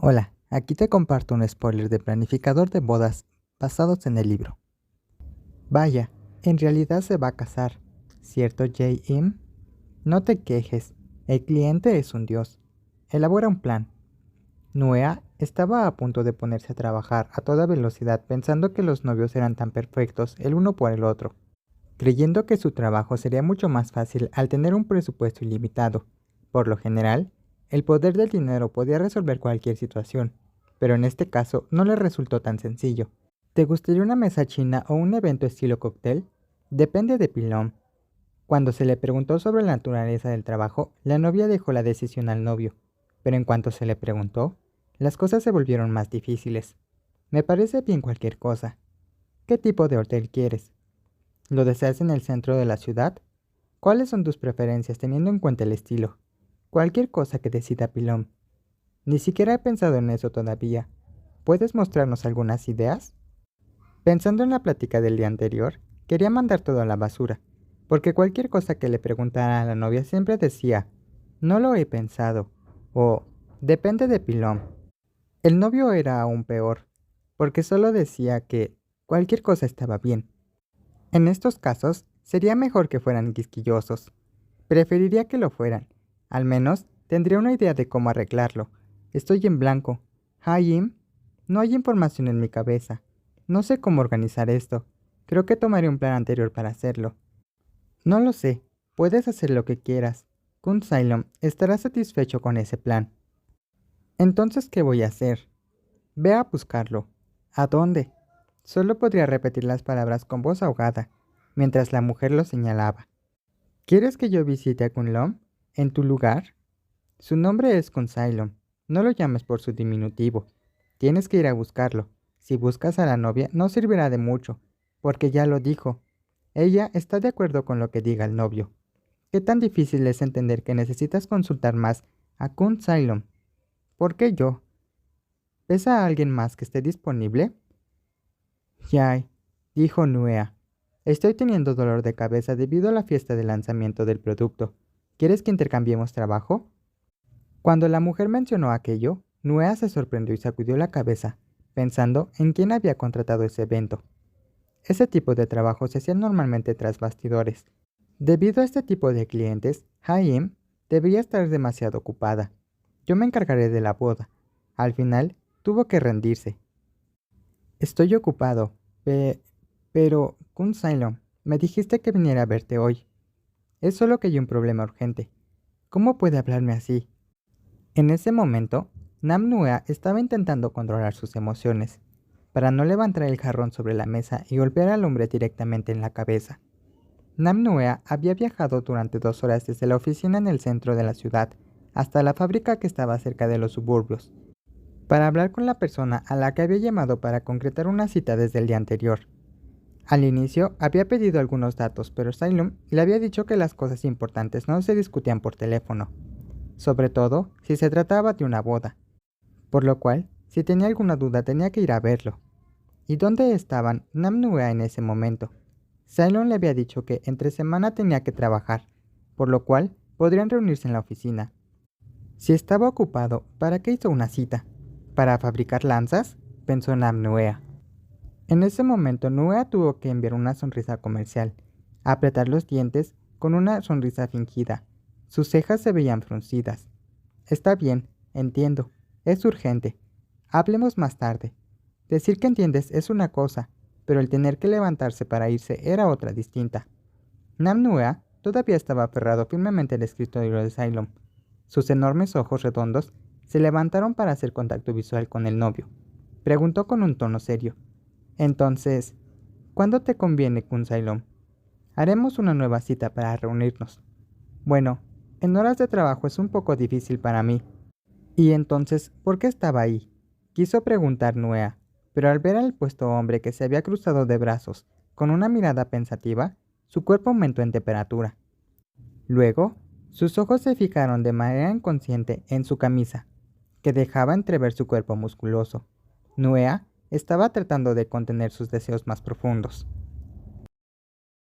Hola, aquí te comparto un spoiler de planificador de bodas basados en el libro. Vaya, en realidad se va a casar, ¿cierto J.M.? No te quejes, el cliente es un dios. Elabora un plan. Nuea estaba a punto de ponerse a trabajar a toda velocidad pensando que los novios eran tan perfectos el uno por el otro, creyendo que su trabajo sería mucho más fácil al tener un presupuesto ilimitado. Por lo general, el poder del dinero podía resolver cualquier situación, pero en este caso no le resultó tan sencillo. ¿Te gustaría una mesa china o un evento estilo cóctel? Depende de Pilón. Cuando se le preguntó sobre la naturaleza del trabajo, la novia dejó la decisión al novio, pero en cuanto se le preguntó, las cosas se volvieron más difíciles. Me parece bien cualquier cosa. ¿Qué tipo de hotel quieres? ¿Lo deseas en el centro de la ciudad? ¿Cuáles son tus preferencias teniendo en cuenta el estilo? Cualquier cosa que decida Pilón. Ni siquiera he pensado en eso todavía. ¿Puedes mostrarnos algunas ideas? Pensando en la plática del día anterior, quería mandar todo a la basura, porque cualquier cosa que le preguntara a la novia siempre decía, no lo he pensado, o depende de Pilón. El novio era aún peor, porque solo decía que cualquier cosa estaba bien. En estos casos, sería mejor que fueran quisquillosos. Preferiría que lo fueran, al menos tendría una idea de cómo arreglarlo. Estoy en blanco. Jim, no hay información en mi cabeza. No sé cómo organizar esto. Creo que tomaré un plan anterior para hacerlo. No lo sé. Puedes hacer lo que quieras. Kun Silom estará satisfecho con ese plan. Entonces, ¿qué voy a hacer? Ve a buscarlo. ¿A dónde? Solo podría repetir las palabras con voz ahogada, mientras la mujer lo señalaba. ¿Quieres que yo visite a Kunlom? En tu lugar. Su nombre es Consailon. No lo llames por su diminutivo. Tienes que ir a buscarlo. Si buscas a la novia no servirá de mucho, porque ya lo dijo. Ella está de acuerdo con lo que diga el novio. ¿Qué tan difícil es entender que necesitas consultar más a Kun ¿Por qué yo? ¿Ves a alguien más que esté disponible? Yay, dijo Nuea. Estoy teniendo dolor de cabeza debido a la fiesta de lanzamiento del producto. ¿Quieres que intercambiemos trabajo? Cuando la mujer mencionó aquello, Nuea se sorprendió y sacudió la cabeza, pensando en quién había contratado ese evento. Ese tipo de trabajo se hacía normalmente tras bastidores. Debido a este tipo de clientes, Haim debía estar demasiado ocupada. Yo me encargaré de la boda. Al final, tuvo que rendirse. Estoy ocupado, pero, Kun Sailon, me dijiste que viniera a verte hoy. Es solo que hay un problema urgente. ¿Cómo puede hablarme así? En ese momento, Nam Nua estaba intentando controlar sus emociones, para no levantar el jarrón sobre la mesa y golpear al hombre directamente en la cabeza. Nam Nua había viajado durante dos horas desde la oficina en el centro de la ciudad hasta la fábrica que estaba cerca de los suburbios, para hablar con la persona a la que había llamado para concretar una cita desde el día anterior. Al inicio había pedido algunos datos, pero Salem le había dicho que las cosas importantes no se discutían por teléfono, sobre todo si se trataba de una boda, por lo cual, si tenía alguna duda tenía que ir a verlo. ¿Y dónde estaban Namnua en ese momento? Cylon le había dicho que entre semana tenía que trabajar, por lo cual podrían reunirse en la oficina. Si estaba ocupado, ¿para qué hizo una cita? ¿Para fabricar lanzas? pensó Namnuea. En ese momento Nuea tuvo que enviar una sonrisa comercial, apretar los dientes con una sonrisa fingida. Sus cejas se veían fruncidas. Está bien, entiendo. Es urgente. Hablemos más tarde. Decir que entiendes es una cosa, pero el tener que levantarse para irse era otra distinta. Nam Nuea todavía estaba aferrado firmemente al escritorio de Cylon. Sus enormes ojos redondos se levantaron para hacer contacto visual con el novio. Preguntó con un tono serio. Entonces, ¿cuándo te conviene, Kunsailom? Haremos una nueva cita para reunirnos. Bueno, en horas de trabajo es un poco difícil para mí. Y entonces, ¿por qué estaba ahí? Quiso preguntar Nuea, pero al ver al puesto hombre que se había cruzado de brazos, con una mirada pensativa, su cuerpo aumentó en temperatura. Luego, sus ojos se fijaron de manera inconsciente en su camisa, que dejaba entrever su cuerpo musculoso. Nuea estaba tratando de contener sus deseos más profundos.